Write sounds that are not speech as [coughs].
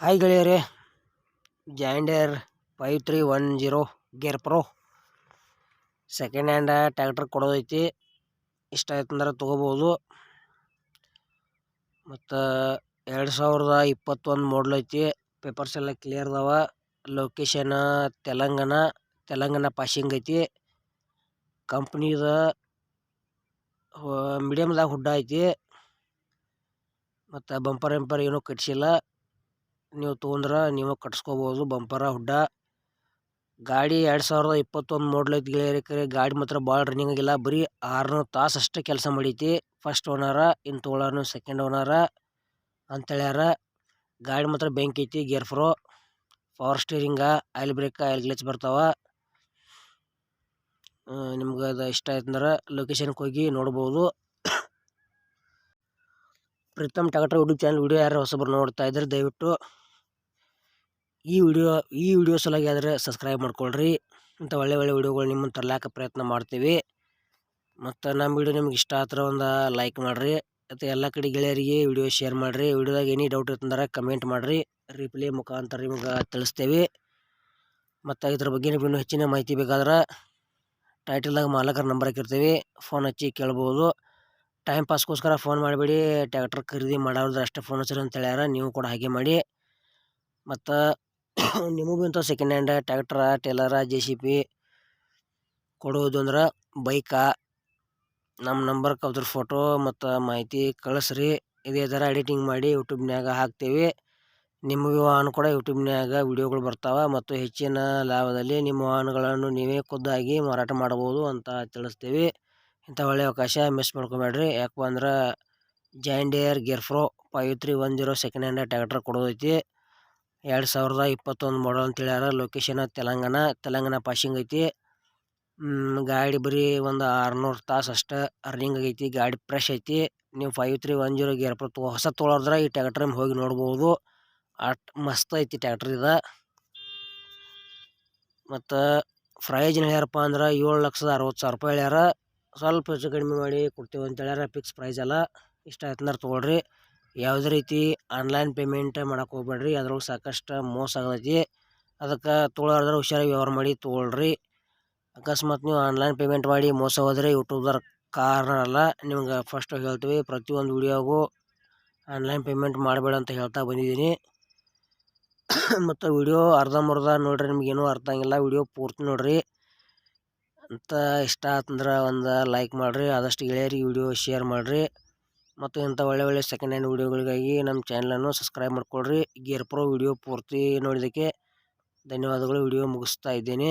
Hi ಗೆಳೆಯರೇ John Deere five three one zero gear pro second hand tractor ಕೊಡೋದೈತಿ ಇಷ್ಟ ಆಯ್ತು ಅಂದ್ರೆ ತೊಗೋಬೋದು. ಮತ್ತು ಎರಡು ಸಾವಿರದ ಇಪ್ಪತ್ತೊಂದು ಮಾಡಲ್ ಐತಿ ಪೇಪರ್ಸ್ ಎಲ್ಲ ಕ್ಲಿಯರ್ ಅದಾವ ಲೊಕೇಶನ್ ತೆಲಂಗಾಣ ತೆಲಂಗಾಣ ಪಾಸಿಂಗ್ ಐತಿ. ಕಂಪ್ನಿದ ಮೀಡಿಯಮ್ದಾಗ ಹುಡ್ಡ ಐತಿ. ಮತ್ತು ಬಂಪರ್ ಎಂಪರ್ ಏನೂ ಕಟ್ಸಿಲ್ಲ. ನೀವು ತೊಗೊಂಡ್ರೆ ನೀವು ಕಟ್ಸ್ಕೊಬೋದು, ಬಂಪರ, ಹುಡ್ಡ. ಗಾಡಿ ಎರಡು ಸಾವಿರದ ಇಪ್ಪತ್ತೊಂದು ಮಾಡಲ್ ಐತಿ ಗೆಳೆಯರಿಕರೆ ಗಾಡಿ ಮಾತ್ರ ಭಾಳ ರನ್ನಿಂಗ್ ಆಗಿಲ್ಲ. ಬರೀ ಆರುನೂರು ತಾಸು ಅಷ್ಟೇ ಕೆಲಸ ಮಾಡೈತಿ. ಫಸ್ಟ್ ಓನರ ಇನ್ನು ತೊಗೊಳೋನು ಸೆಕೆಂಡ್ ಓನರ ಅಂತೇಳ್ಯಾರ ಗಾಡಿ ಮಾತ್ರ ಬೆಂಕಿ ಐತಿ gear pro power steering oil brake oil clutch ಬರ್ತಾವ. ನಿಮ್ಗೆ ಅದು ಇಷ್ಟ ಆಯ್ತಂದ್ರೆ ಲೊಕೇಶನ್ಗೆ ಹೋಗಿ ನೋಡ್ಬೋದು. Pritam tractor YouTube channel video ಯಾರು ಹೊಸಬ್ರು ನೋಡ್ತಾ ಇದ್ರೆ ದಯವಿಟ್ಟು ಈ ವಿಡಿಯೋ ಈ ವಿಡಿಯೋ ಸಲುವಾಗಿ ಆದರೆ ಸಬ್ಸ್ಕ್ರೈಬ್ ಮಾಡ್ಕೊಳ್ರಿ. ಇಂಥ ಒಳ್ಳೆ ಒಳ್ಳೆ ವಿಡಿಯೋಗಳು ನಿಮ್ಮನ್ನು ತರ್ಲಾಕ ಪ್ರಯತ್ನ ಮಾಡ್ತೀವಿ. ಮತ್ತು ನಮ್ಮ ವಿಡಿಯೋ ನಿಮ್ಗೆ ಇಷ್ಟ ಆದ್ರೆ ಒಂದು ಲೈಕ್ ಮಾಡಿರಿ. ಮತ್ತು ಎಲ್ಲ ಕಡೆ ಗೆಳೆಯರಿಗೆ ವಿಡಿಯೋ ಶೇರ್ ಮಾಡಿರಿ. ವಿಡಿಯೋದಾಗ ಏನೇ ಡೌಟ್ ಇರ್ತಂದ್ರೆ ಕಮೆಂಟ್ ಮಾಡಿರಿ. ರಿಪ್ಲೈ ಮುಖಾಂತರ ನಿಮ್ಗೆ ತಿಳಿಸ್ತೇವೆ. ಮತ್ತು ಇದ್ರ ಬಗ್ಗೆ ನಿಮ್ಗೆ ಇನ್ನೂ ಹೆಚ್ಚಿನ ಮಾಹಿತಿ ಬೇಕಾದ್ರೆ ಟೈಟಲ್ದಾಗ ಮಾಲಕರ ನಂಬರ್ ಹಾಕಿರ್ತೀವಿ. ಫೋನ್ ಹಚ್ಚಿ ಕೇಳ್ಬೋದು. ಟೈಮ್ ಪಾಸ್ಗೋಸ್ಕರ ಫೋನ್ ಮಾಡಬೇಡಿ. ಟ್ಯಾಕ್ಟರ್ ಖರೀದಿ ಮಾಡೋದ್ರೆ ಅಷ್ಟೇ ಫೋನ್ ಹಚ್ಚಿರಿ ಅಂತ ಹೇಳ್ಯಾರ ನೀವು ಕೂಡ ಹಾಗೆ ಮಾಡಿ. ಮತ್ತು [coughs] ನಿಮಗೂ ಇಂಥ second hand tractor trailer J C B ಕೊಡೋದು ಅಂದ್ರೆ ಬೈಕ ನಮ್ಮ ನಂಬರ್ ಅದ್ರ ಫೋಟೋ ಮತ್ತು ಮಾಹಿತಿ ಕಳಿಸ್ರಿ. ಇದೇ ಥರ ಎಡಿಟಿಂಗ್ ಮಾಡಿ ಯೂಟ್ಯೂಬ್ನಾಗ ಹಾಕ್ತೀವಿ. ನಿಮಗೂ ಕೂಡ ಯೂಟ್ಯೂಬ್ನಾಗ ವಿಡಿಯೋಗಳು ಬರ್ತಾವೆ ಮತ್ತು ಹೆಚ್ಚಿನ ಲಾಭದಲ್ಲಿ ನಿಮ್ಮ ವಾಹನಗಳನ್ನು ನೀವೇ ಖುದ್ದಾಗಿ ಮಾರಾಟ ಮಾಡ್ಬೋದು ಅಂತ ತಿಳಿಸ್ತೀವಿ. ಇಂಥ ಒಳ್ಳೆಯ ಅವಕಾಶ ಮಿಸ್ ಮಾಡ್ಕೊಬೇಡ್ರಿ. ಯಾಕಪ್ಪ ಅಂದ್ರೆ John Deere gear pro five three one zero second hand tractor ಕೊಡೋದೈತಿ. ಎರಡು ಸಾವಿರದ ಇಪ್ಪತ್ತೊಂದು ಮಾಡಲ್ ಅಂತ ಹೇಳ್ಯಾರ. ಲೊಕೇಶನ್ ತೆಲಂಗಾಣ. ತೆಲಂಗಾಣ ಪಾಸಿಂಗ್ ಐತಿ. ಗಾಡಿ ಬರೀ ಒಂದು ಆರುನೂರು ತಾಸು ಅಷ್ಟೇ ಅರ್ನಿಂಗ್ ಆಗೈತಿ. ಗಾಡಿ ಫ್ರೆಶ್ ಐತಿ. ನೀವು five three one zero gear pro ಹೊಸ ತೊಗೊಳೋದ್ರೆ ಈ ಟ್ಯಾಕ್ಟ್ರ್ ಹೋಗಿ ನೋಡ್ಬೋದು. ಅಟ್, ಮಸ್ತ್ ಐತಿ ಟ್ಯಾಕ್ಟ್ರ್ ಇದು. ಮತ್ತು ಏನು ಹೇಳ್ಯಾರಪ್ಪ ಅಂದ್ರೆ ಏಳು ಲಕ್ಷದ ಅರವತ್ತು ಸಾವಿರ ರೂಪಾಯಿ ಹೇಳ್ಯಾರ. ಸ್ವಲ್ಪ ಹೆಚ್ಚು ಕಡಿಮೆ ಮಾಡಿ ಕೊಡ್ತೀವಿ ಅಂತ ಹೇಳ್ಯಾರ. ಫಿಕ್ಸ್ ಪ್ರೈಸ್ ಅಲ್ಲ ಇಷ್ಟ ಆಯ್ತಂದ್ರೆ ತೊಗೊಳ್ರಿ. ಯಾವುದೇ ರೀತಿ ಆನ್ಲೈನ್ ಪೇಮೆಂಟ್ ಮಾಡಕ್ಕೆ ಹೋಗ್ಬೇಡ್ರಿ, ಅದ್ರೊಳಗೆ ಸಾಕಷ್ಟು ಮೋಸ ಆಗತೈತಿ. ಅದಕ್ಕೆ ತೊಗೊಳೋದ್ರೆ ಹುಷಾರಾಗಿ ವ್ಯವಹಾರ ಮಾಡಿ ತೊಗೊಳ್ರಿ. ಅಕಸ್ಮಾತ್ ನೀವು ಆನ್ಲೈನ್ ಪೇಮೆಂಟ್ ಮಾಡಿ ಮೋಸ ಹೋದರೆ ಯೂಟ್ಯೂಬ್ದವ್ರ ಕಾರಣ ಅಲ್ಲ. ನಿಮ್ಗೆ ಫಸ್ಟ್ ಹೇಳ್ತೀವಿ, ಪ್ರತಿಯೊಂದು ವೀಡಿಯೋಗೂ ಆನ್ಲೈನ್ ಪೇಮೆಂಟ್ ಮಾಡಬೇಡ ಅಂತ ಹೇಳ್ತಾ ಬಂದಿದ್ದೀನಿ. [coughs] ಮತ್ತು ವಿಡಿಯೋ ಅರ್ಧಂಬರ್ಧ ನೋಡ್ರಿ ನಿಮ್ಗೇನೂ ಅರ್ಥ ಆಗಿಲ್ಲ ವಿಡಿಯೋ ಪೂರ್ತಿ ನೋಡ್ರಿ. ಅಂತ ಇಷ್ಟ ಆತಂದ್ರೆ ಒಂದು ಲೈಕ್ ಮಾಡಿರಿ, ಆದಷ್ಟು ಗೆಳೆಯರಿಗೆ ವಿಡಿಯೋ ಶೇರ್ ಮಾಡಿರಿ. ಮತ್ತು ಇಂಥ ಒಳ್ಳೆ ಒಳ್ಳೆ ಸೆಕೆಂಡ್ ಹ್ಯಾಂಡ್ ವೀಡಿಯೋಗಳಿಗಾಗಿ ನಮ್ಮ ಚಾನಲನ್ನು ಸಬ್ಸ್ಕ್ರೈಬ್ ಮಾಡ್ಕೊಳ್ರಿ. ಗೇರ್ ಪ್ರೋ ವೀಡಿಯೋ ಪೂರ್ತಿ ನೋಡಿದ್ದಕ್ಕೆ ಧನ್ಯವಾದಗಳು. ವೀಡಿಯೋ ಮುಗಿಸ್ತಾ ಇದ್ದೇನೆ.